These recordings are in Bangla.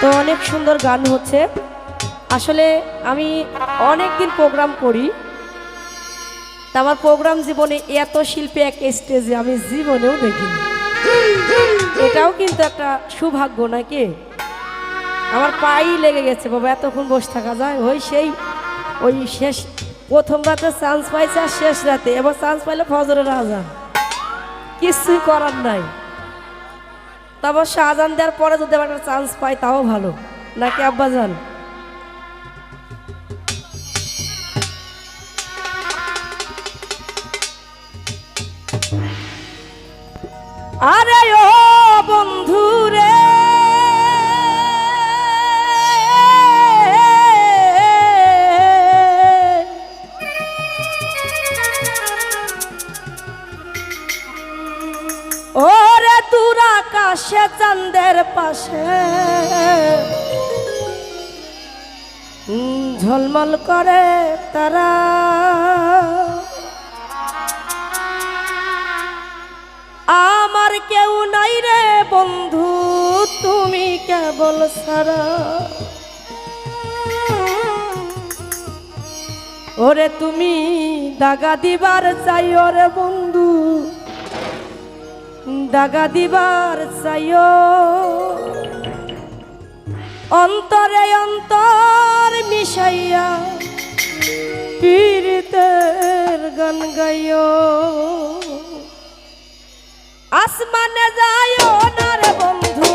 তো অনেক সুন্দর গান হচ্ছে। আসলে আমি অনেক দিন প্রোগ্রাম করি। তা আমার প্রোগ্রাম জীবনে এত শিল্পী এক স্টেজে আমি জীবনেও দেখিনি। এটাও কিন্তু একটা সৌভাগ্য নাকি? আমার পাই লেগে গেছে, বাবা, এতক্ষণ বসে থাকা। যায় ওই সেই, ওই শেষ, প্রথম রাতে চান্স পাইছে আর শেষ রাতে। এবার চান্স পাইলে ফজরের রাজা কিছুই করার নাই। তারপর শাহজাহান দেওয়ার পরে যদি একটা চান্স পাই, তাও ভালো। নাকি আব্বাজান? আরে ও বন্ধু রে! ওরে দূর আকাশে চাঁদের পাশে। ঝলমল করে তারা। আমার কেউ নাই রে বন্ধু, তুমি কেবল সারা। ওরে তুমি দাগা দিবার চাই ওরে বন্ধু। দাগা দিবার চাইও অন্তরে অন্তর মিশাইয়া পীড়িতের গান গাইও আসমানে যাইও না রে বন্ধু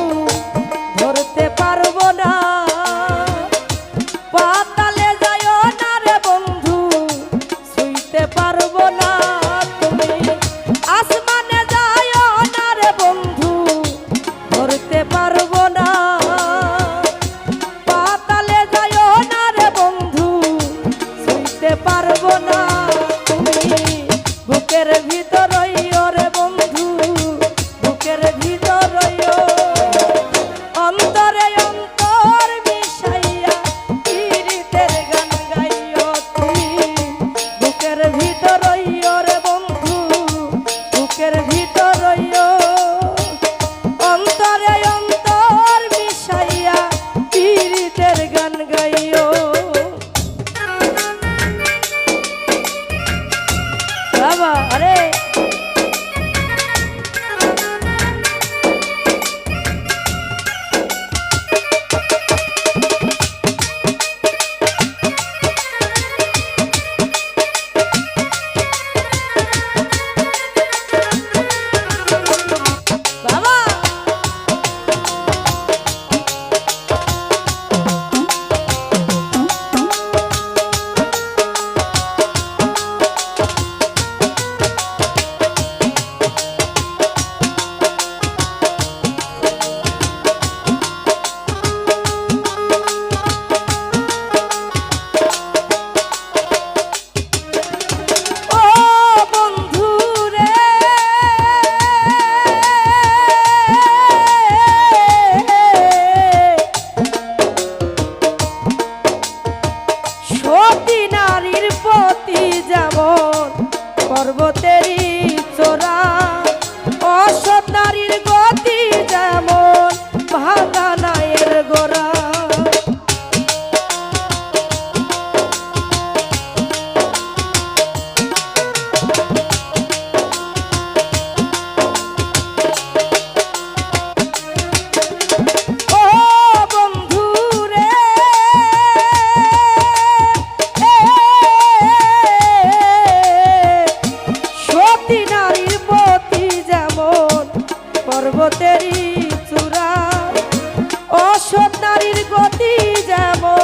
পর্বতেরই চূড়া। অসৎ নারীর গতি যেমন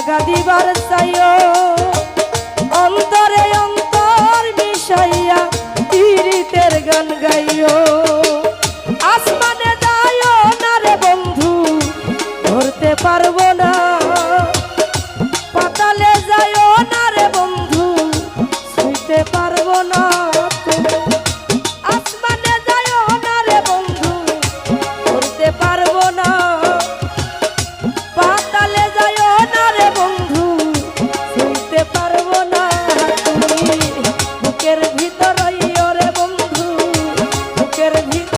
জাগা দিবার চাইও। অন্তরে অন্তর মিশাইয়া তিরিতের গান গাইও।